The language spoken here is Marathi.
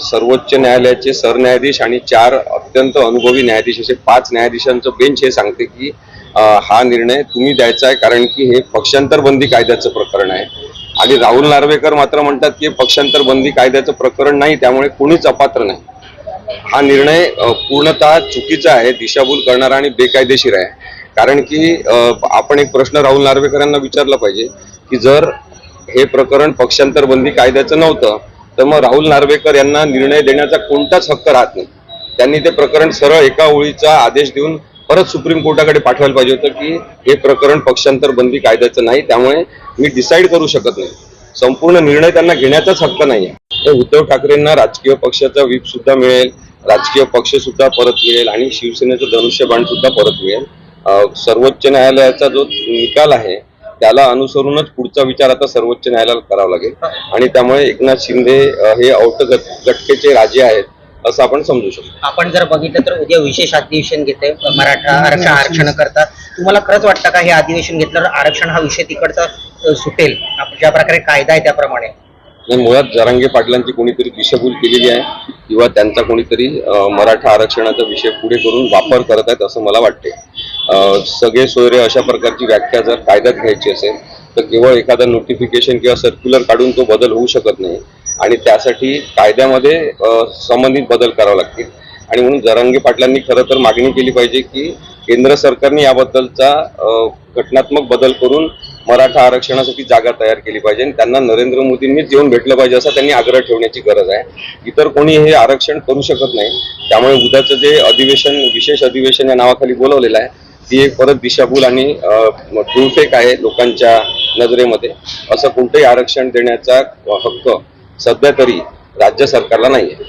सर्वोच्च न्यायालयाचे सरन्यायाधीश आणि चार अत्यंत अनुभवी न्यायाधीश असे पाच न्यायाधीशांचं बेंच हे सांगते की हा निर्णय तुम्ही द्यायचा आहे कारण की हे पक्षांतर बंदी कायद्याचं प्रकरण आहे. आणि राहुल नार्वेकर मात्र म्हणतात की पक्षांतर बंदी कायद्याचं प्रकरण नाही त्यामुळे कुणीच अपात्र नाही. हा निर्णय पूर्णतः चुकीचा आहे दिशाभूल करणारा आणि बेकायदेशीर आहे. कारण की आपण एक प्रश्न राहुल नार्वेकर यांना विचारला पाहिजे की जर हे प्रकरण पक्षांतर बंदी कायद्याचं नव्हतं तर मग राहुल नार्वेकर यांना निर्णय देण्याचा कोणताच हक्क राहत नाही. त्यांनी ते प्रकरण सरळ एका ओळीचा आदेश देऊन परत सुप्रीम कोर्टाकडे पाठवायला पाहिजे होतं की हे प्रकरण पक्षांतर बंदी कायद्याचं नाही त्यामुळे मी डिसाईड करू शकत नाही. संपूर्ण निर्णय त्यांना घेण्याचाच हक्क नाही आहे उद्धव ठाकरेंना राजकीय पक्षाचा व्हीप सुद्धा मिळेल राजकीय पक्ष सुद्धा परत मिळेल आणि शिवसेनेचं धनुष्यबाण सुद्धा परत मिळेल. सर्वोच्च न्यायालयाचा जो निकाल आहे त्याला अनुसरूनच पुढचा विचार आता सर्वोच्च न्यायालयाला करावा लागेल. आणि त्यामुळे एकनाथ शिंदे हे औट गट- गटकेचे राजे आहेत असं आपण समजू शकतो. आपण जर बघितलं तर उद्या विशेष अधिवेशन घेते मराठा आरक्षण आरक्षण करता तुम्हाला खरंच वाटतं का हे अधिवेशन घेतल्यावर आरक्षण हा विषय तिकडचा सुटेल? ज्या प्रकारे कायदा आहे त्याप्रमाणे. नाही मुळात जरांगे पाटलांची कोणीतरी दिशाभूल केलेली आहे किंवा त्यांचा कोणीतरी मराठा आरक्षणाचा विषय पुढे करून वापर करत आहेत असं मला वाटते सगळे सोयरे अशा प्रकारची व्याख्या जर कायद्यात घ्यायची असेल तर केवळ एखादा नोटिफिकेशन किंवा सर्क्युलर काढून तो बदल होऊ शकत नाही. आणि त्यासाठी कायद्यामध्ये संबंधित बदल करावे लागतील. आणि म्हणून जरांगे पाटलांनी खरं तर मागणी केली पाहिजे की केंद्र सरकारने याबद्दलचा घटनात्मक बदल करून मराठा आरक्षणासाठी जागा तयार केली पाहिजे आणि त्यांना नरेंद्र मोदींनीच येऊन भेटलं पाहिजे असा त्यांनी आग्रह ठेवण्याची गरज आहे. इतर कोणी हे आरक्षण करू शकत नाही. त्यामुळे उद्याचं जे अधिवेशन विशेष अधिवेशन या नावाखाली बोलवलेलं आहे ती एक परत दिशाभूल आणि धूळफेक आहे लोकांच्या नजरेमध्ये. असं कोणतंही आरक्षण देण्याचा हक्क सध्या तरी राज्य सरकारला नाही आहे